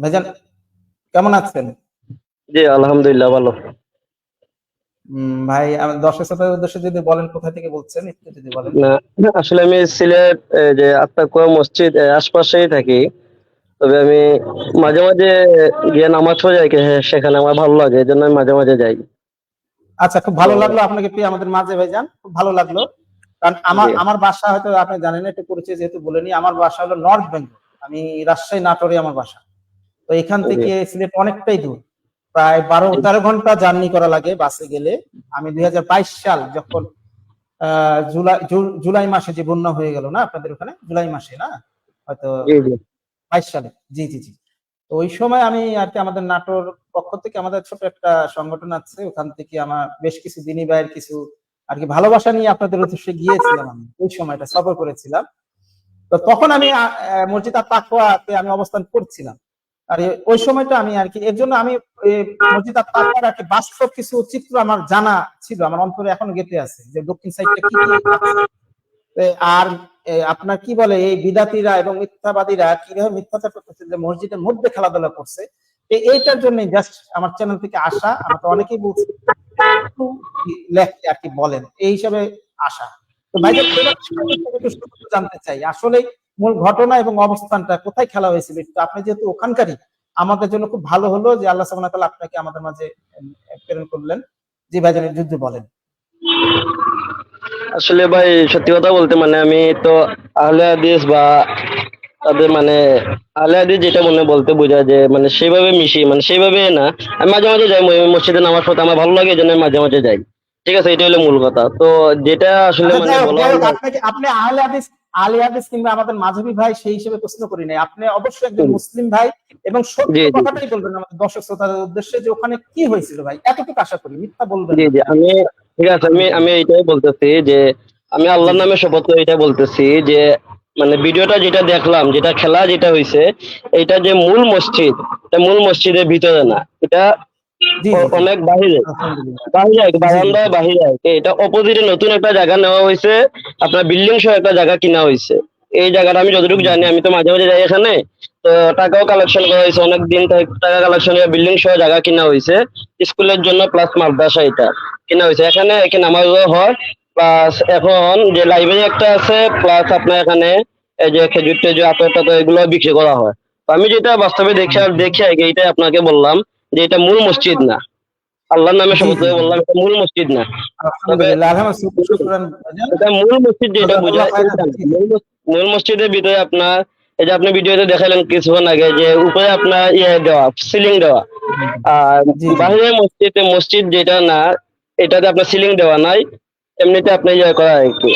ভাইজান কেমন আছেন? জি আলহামদুলিল্লাহ ভালো। ভাই আমি দর্শক শ্রোতাদের উদ্দেশ্যে যদি বলেন কোথা থেকে বলছেন? একটু যদি বলেন। না আসলে আমি সিলেট যে আত্মাকুয়া মসজিদ আশপাশেই থাকি। তবে আমি মাঝে মাঝে গিয়ে নামাজ পড়ে যাই সেখানে আমার ভালো লাগে এই জন্য আমি মাঝে মাঝে যাই। আচ্ছা খুব ভালো লাগল আপনাকে পেয়ে আমাদের মাঝে ভাইজান। খুব ভালো লাগল। কারণ আমার আমার বাসা হয়তো আপনি জানেন না, একটু পরিচয় যেহেতু বলে বলেনি আমার বাসা হলো নর্থ বেঙ্গল। আমি রাজশাহী নাটোরে আমার বাসা। তো এখান থেকে সিলেট অনেকটাই দূর। প্রায় বারো তেরো ঘণ্টা জার্নি করা লাগে বাসে গেলে। আমি দুই হাজার বাইশ সাল যখন জুলাই জুলাই মাসে যে বন্যা হয়ে গেল না আপনাদের ওখানে? জুলাই মাসে না? হয়তো বাইশ সালে। জি জি জি। তো ওই সময় আমি আর কি আমাদের নাটোর পক্ষ থেকে আমাদের ছোট একটা সংগঠন আছে। ওখান থেকে আমার বেশ কিছু দিনী ভাইয়ের কিছু আর কি ভালোবাসা নিয়ে আপনাদের উদ্দেশ্যে গিয়েছিলাম আমি। ওই সময়টা সফর করেছিলাম। তো তখন আমি মসজিদ আর তাকুয়াতে আমি অবস্থান করছিলাম। আর ওই সময়টা আমি আর কি, এর জন্য আমি মসজিদ আর তাকুয়ার আর কি বাস্তব কিছু চিত্র আমার জানা ছিল, আমার অন্তরে এখনও গেঁথে আছে যে দক্ষিণ সাইডটা কি আর আপনার কি বলে, এই বিদাতিরা এবং মিথ্যাবাদীরা কীভাবে মিথ্যাচার করতেছে, যে মসজিদের মধ্যে খেলাধুলা করছে এইটার জন্য জাস্ট আমার চ্যানেল থেকে আসা, আমাকে অনেকেই বলছে লেখতে আর কি বলেন, এই হিসাবে আসা। জানতে চাই। আসলে মূল ঘটনা এবং অবস্থানটা কোথায় খেলা হয়েছিল? আপনি যেহেতু ওখানকারই, আমাদের জন্য খুব ভালো হলো যে আল্লাহ সুবহানাহু ওয়া তাআলা আপনাকে আমাদের মাঝে প্রেরণ করলেন। জি ভাইজানের যুদ্ধ বলেন। আসলে ভাই, সত্যি কথা বলতে মানে আমি তো আহলে হাদিস বা তাদের মানে আহলে হাদিস যেটা মনে বলতে বোঝায় যে মানে সেভাবে মিশি মানে সেইভাবে না, আমি মাঝে মাঝে যাই মসজিদে নামাজ পড়তে আমার ভালো লাগে, এই জন্য মাঝে মাঝে যাই। ঠিক আছে এটা হলো মূল কথা। তো যেটা আসলে আচ্ছা, মানে বলা আপনাকে আপনি আহলে হাদিস আহলে হাদিস কিংবা আমাদের মাঝবি ভাই সেই হিসেবে প্রশ্ন করি নাই। আপনি অবশ্যই একজন মুসলিম ভাই এবং সত্য। কথাটাই বলবেন আমাদের দর্শক শ্রোতাদের উদ্দেশ্যে যে ওখানে কি হয়েছিল ভাই। এতটুকু আশা করি মিথ্যা বলবেন জি জি আমি ঠিক আছে আমি আমি এটাই বলতেছি যে আমি আল্লাহর নামে শপথ করে এটা বলতেছি যে মানে ভিডিওটা যেটা দেখলাম যেটা খেলা যেটা হয়েছে এটা যে মূল মসজিদ এটা মূল মসজিদের ভিতরে না। এটা। অনেক বাহিরে। বাহিরে বারান্দায় বাহিরে এটা অপোজিটে নতুন একটা জায়গা নেওয়া হয়েছে আপনার বিল্ডিং সহ একটা জায়গা কিনা হয়েছে এই জায়গাটা আমি যতটুকু জানি আমি তো মাঝে মাঝে যাই এখানে তো টাকাও কালেকশন করা হয়েছে অনেক দিন টাকা কালেকশন বিল্ডিং সহ জায়গা কিনা হয়েছে স্কুলের জন্য প্লাস মাদ্রাসা এটা কিনা হয়েছে এখানে এখানে নামাজও হয় প্লাস এখন যে লাইব্রেরি একটা আছে প্লাস আপনার এখানে এই যে খেজুর টেজুর আতর টাতর এগুলো বিক্রি করা হয়। তো আমি যেটা বাস্তবে দেখে দেখে আগে এটাই আপনাকে বললাম যে এটা মূল মসজিদ না। আল্লাহর নামে শপথ করে বললাম এটা মূল মসজিদ না। এটা মূল মসজিদ যেটা বোঝায়। মূল মসজিদের ভিতরে আপনার এই যে আপনি ভিডিওতে দেখালেন কিছুক্ষণ আগে যে উপরে আপনার ইয়ে দেওয়া সিলিং দেওয়া। আর জি। মসজিদে মসজিদ যেটা না এটাতে আপনার সিলিং দেওয়া নাই এমনিতে আপনি ইয়ে করা আর কি।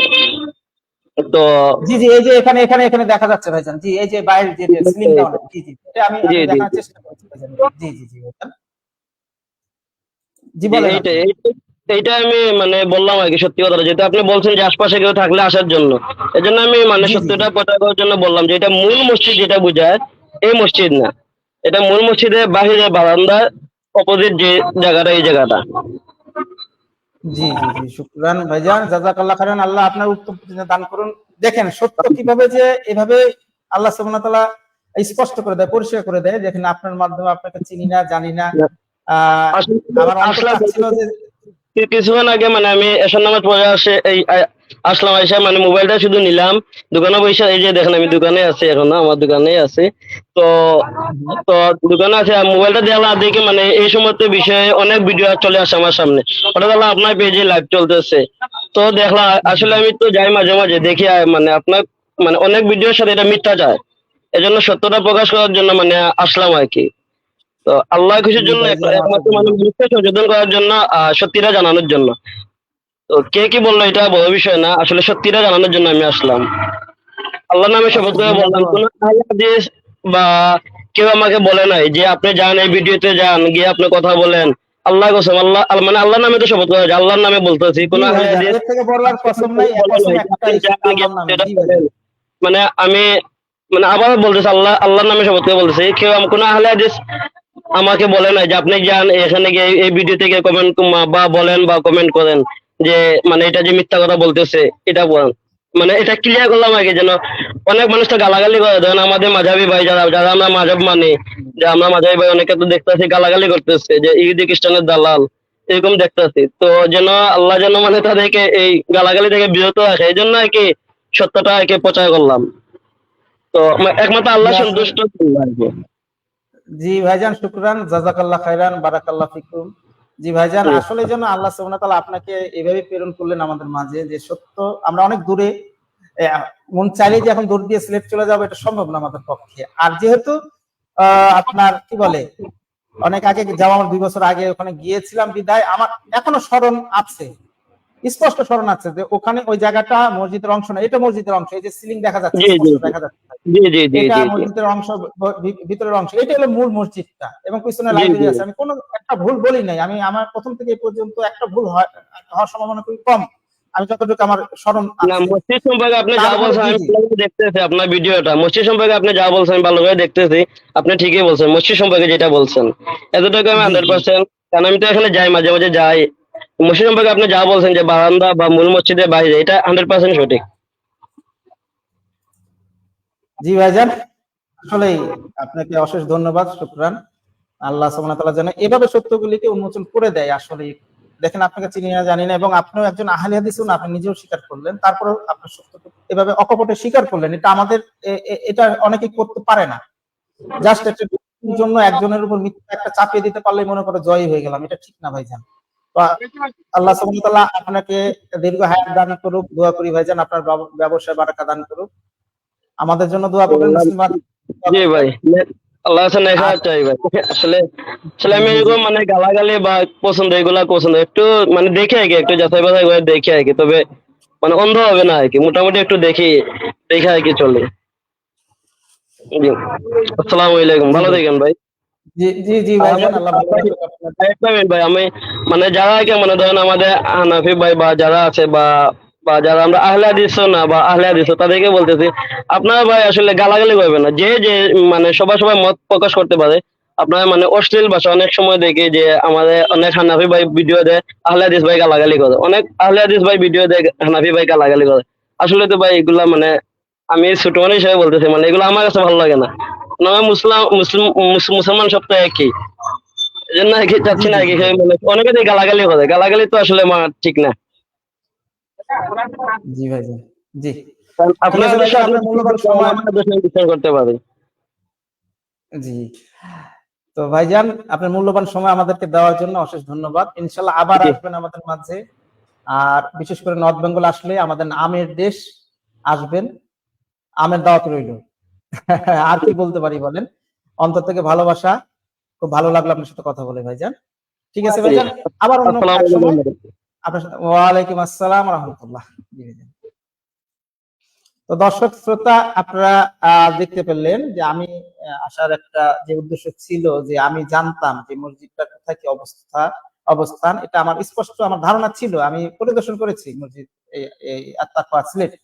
তো জি জি এই যে এখানে এখানে এখানে দেখা যাচ্ছে ভাইজান। জি এই যে বাইরে যে স্লিং ডাউন জি জি এটা আমি। দেখার চেষ্টা করছি ভাইজান। জি জি জি বলেন এইটা এইটা- আমি মানে বললাম আর কি সত্যি কথা যেহেতু আপনি বলছেন যে আশপাশে কেউ থাকলে আসার জন্য এই জন্য আমি মানে। সত্যটা প্রচার করার জন্য বললাম যে এটা মূল মসজিদ যেটা বোঝায় এই মসজিদ না। এটা মূল মসজিদের বাহিরে বারান্দার অপোজিট যে জায়গাটা এই জায়গাটা। জি জি জি শুক্রান ভাইজান জাজাকাল্লাহ খাইরান আল্লাহ আপনার উত্তম দান করুন। দেখেন সত্য কীভাবে যে এভাবে আল্লাহ সুবহানাহু তাআলা স্পষ্ট করে দেয় পরিষ্কার করে দেয় দেখেন আপনার মাধ্যমে আপনাকে চিনি না জানি না। আহ, আমার কিছুক্ষণ আগে মানে আমি এসব নামাজ পড়ে আসে এই আসলাম আইসা মানে মোবাইলটা শুধু নিলাম। দোকানে বসে এই যে দেখেন আমি দোকানে আছি এখনও আমার দোকানেই আছে। তো তো দোকানে আছে মোবাইলটা দেখলাম দেখে মানে এই সমস্ত বিষয়ে অনেক ভিডিও চলে আসে আমার সামনে। ওটা দেখলাম আপনার পেজে লাইভ চলতেছে। তো দেখলাম আসলে আমি তো যাই মাঝে মাঝে দেখি মানে আপনার মানে অনেক ভিডিওর সাথে এটা মিথ্যা যায়। এজন্য সত্যটা প্রকাশ করার জন্য মানে আসলাম আর কি। তো আল্লাহ খুশির জন্য একমাত্র মানে মিথ্যা সচেতন করার জন্য সত্যিটা জানানোর জন্য। তো কে কি বলল এটা বড় বিষয় না। আসলে সত্যিটা জানানোর জন্য আমি আসলাম। আল্লাহ নামে শপথ করে বললাম কোন হাদিস বা কেউ আমাকে বলে নাই যে আপনি যান এই ভিডিওতে যান গিয়ে আপনি কথা বলেন। আল্লাহ কসম আল্লাহ মানে আল্লাহর নামে তো শপথ করা আল্লাহর নামে বলতেছি কোন। মানে আমি মানে আবার বলতেছি আল্লাহ আল্লাহর নামে শপথ করে বলতেছি কেউ আম- কোনো আহলে হাদিস আমাকে বলে নাই যে আপনি যান এখানে গিয়ে এই ভিডিও থেকে কমেন্ট বা বলেন বা কমেন্ট করেন। যে মানে এটা যে মিথ্যা কথা বলতেছে এটা বলেন মানে এটা ক্লিয়ার করলাম আগে যেন অনেক মানুষ তো গালাগালি করে। ধরেন আমাদের মাঝাবি ভাই যারা যারা আমরা মাঝাব মানি যে আমরা মাঝাবি ভাই অনেকে তো দেখতেছি গালাগালি করতেছে যে ইহুদি খ্রিস্টানের দালাল এরকম দেখতেছি। তো যেন আল্লাহ যেন মানে তাদেরকে এই গালাগালি থেকে বিরত রাখে এই জন্য আর কি সত্যটা আর কি প্রচার করলাম। তো একমাত্র আল্লাহ সন্তুষ্ট জি ভাইজান শুক্রান জাজাকাল্লাহ খাইরান বারাকাল্লাহ ফিকুম। জি ভাইজান জি। আসলে যেন আল্লাহ সুবহানাহু ওয়া তাআলা আপনাকে এভাবে প্রেরণ করলেন আমাদের মাঝে যে সত্য আমরা অনেক দূরে মন চাইলে যে এখন দূর দিয়ে সিলেট চলে যাব এটা সম্ভব না আমাদের পক্ষে আর যেহেতু আহ, আপনার কি বলে অনেক আগে যাওয়া আমার দুই বছর আগে ওখানে গিয়েছিলাম বিদায় আমার এখনও স্মরণ আছে স্পষ্ট স্মরণ আছে যে ওখানে ওই জায়গাটা মসজিদের অংশ না এটা মসজিদের অংশ এই যে সিলিং দেখা যাচ্ছে। দেখা যাচ্ছে এটা জি জি। মসজিদের অংশ ভিতরের অংশ। এটা হলো মূল মসজিদটা। এবং পিছনে লাইব্রেরি আছে। আমি কোনো একটা ভুল বলি নাই। আমি আমার প্রথম থেকে পর্যন্ত একটা ভুল হওয়ার সম্ভাবনা খুবই কম। আমি যতটুকু আমার স্মরণ না মসজিদ সম্পর্কে আপনি যা বলছেন আমি দেখতেছি আপনার ভিডিওটা। মসজিদ সম্পর্কে আপনি যা বলছেন ভালো করে দেখতেছি। আপনি ঠিকই বলছেন মসজিদ সম্পর্কে যেটা বলছেন। এতটুকু আমি হান্ড্রেড পার্সেন্ট কারণ আমি তো এখানে যাই মাঝে মাঝে যাই। মসজিদ সম্পর্কে আপনি যা বলছেন যে বারান্দা বা মূল মসজিদের বাইরে এটা হান্ড্রেড পার্সেন্ট সঠিক। জি ভাইজান, আসলেই আপনাকে অশেষ ধন্যবাদ, শুক্রান। আল্লাহ সুবহানাহু তাআলা যেন এভাবে সত্যগুলিকে উন্মোচন করে দেয় আসলে দেখেন, আপনাকে চিনি না, জানি না, এবং আপনিও একজন আহলে হাদিস না আপনি নিজেও স্বীকার করলেন তারপর আপনার সত্যকে এভাবে অকপটে স্বীকার করলেন, এটা আমাদের এটা অনেকেই করতে পারে না। জাস্ট একটা জন্য একজনের উপর মিথ্যা একটা চাপিয়ে দিতে পারলে মনে করে জয় হয়ে গেলাম, এটা ঠিক না ভাইজান। আল্লাহ সুবহানাহু আপনাকে দীর্ঘ হায়াত দান করুক, দোয়া করি ভাইজান, আপনার ব্যবসায় বারাকা দান করুক। আমাদের জন্য দোয়া করবেন জি ভাই। আল্লাহ চাই ভাই। আসলে আসলে আমি এরকম মানে গালাগালি বা পছন্দ এগুলা পছন্দ। একটু মানে দেখে আর কি একটু যাচাই বাছাই করে দেখে কি তবে মানে অন্ধ হবে না আর কি মোটামুটি একটু দেখি দেখে আর কি চলে আসসালামু আলাইকুম। ভালো থাকেন ভাই। জি জি মিনিট ভাই আমি মানে যারা আগে মানে ধরেন আমাদের হানাফি ভাই বা যারা আছে বা বা যারা আমরা আহলে হাদিস না বা আহলে হাদিস, তাদেরকে বলতেছি, আপনারা ভাই আসলে গালাগালি করবেন না। যে যে মানে সবাই সবাই মত প্রকাশ করতে পারে, আপনারা মানে অশ্লীল ভাষা অনেক সময় দেখি যে আমাদের অনেক হানাফি ভাই ভিডিও দেয়, আহলে হাদিস ভাই গালাগালি করে। অনেক আহলে হাদিস ভাই ভিডিও দেয়, হানাফি ভাই গালাগালি করে। আসলে তো ভাই এগুলা মানে আমি ছোট মানুষ হিসেবে বলতেছি মানে এগুলো আমার কাছে ভালো লাগে না। আমরা মুসলাম মুসলিম মুসলমান একই। এই জন্য কি চাচ্ছি না কি মানে অনেকে গালাগালি করে। গালাগালি তো আসলে আমার ঠিক না। জি জি। ভাই, আপনার আপনার মূল্যবান সময়- আমার দেশে করতে পারে। জি। তো ভাইজান আপনার মূল্যবান সময় আমাদেরকে দেওয়ার জন্য অশেষ ধন্যবাদ। ইনশাল্লাহ আবার আসবেন আমাদের মাঝে। আর বিশেষ করে নর্থ বেঙ্গল আসলে আমাদের আমের দেশ আসবেন। আমের দাওয়াত রইল। আর কি বলতে পারি বলেন? অন্তর থেকে ভালোবাসা। খুব ভালো লাগল আপনার সাথে কথা বলে ভাইজান। ঠিক আছে ভাইজান আবার অন্য তো দর্শক, শ্রোতা, আপনারা দেখতে পেলেন যে আমি আসার একটা যে উদ্দেশ্য ছিল যে আমি জানতাম যে মসজিদটা কোথায়, কি অবস্থা, অবস্থান, এটা আমার স্পষ্ট আমার ধারণা ছিল। আমি পরিদর্শন করেছি মসজিদ এই- আত্মাকুয়া সিলেট।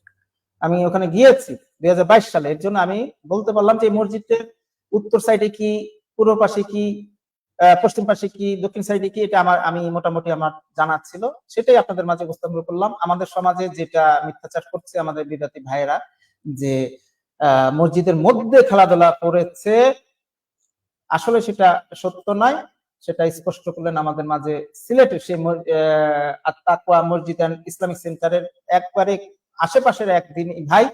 আমি ওখানে গিয়েছি দুই হাজার বাইশ সালে। এর জন্য আমি বলতে পারলাম যে মসজিদের উত্তর সাইডে কি, পূর্ব পাশে কি পশ্চিম পাশে কি দক্ষিণ সাইডে কি এটা আমার আমি মোটামুটি আমার জানা ছিল। সেটাই আপনাদের মাঝে উপস্থাপন করলাম। আমাদের সমাজে যেটা মিথ্যাচার করছে আমাদের বিদ্যার্থী ভাইয়েরা যে মসজিদের মধ্যে খেলাধুলা করেছে আসলে সেটা সত্য নয়। সেটা স্পষ্ট করলেন আমাদের মাঝে সিলেটের আহ, আত্মাকুয়া মসজিদ অ্যান্ড ইসলামিক সেন্টারের একবারে আশেপাশের এক দিন ভাই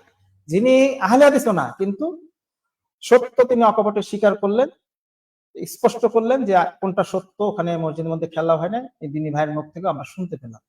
যিনি আহলে হাদিসও না কিন্তু সত্য তিনি অকপটে স্বীকার করলেন। স্পষ্ট করলেন যে কোনটা সত্য, ওখানে মসজিদের মধ্যে খেলা হয় না এই দিনী ভাইয়ের মুখ থেকে আমরা শুনতে পেলাম।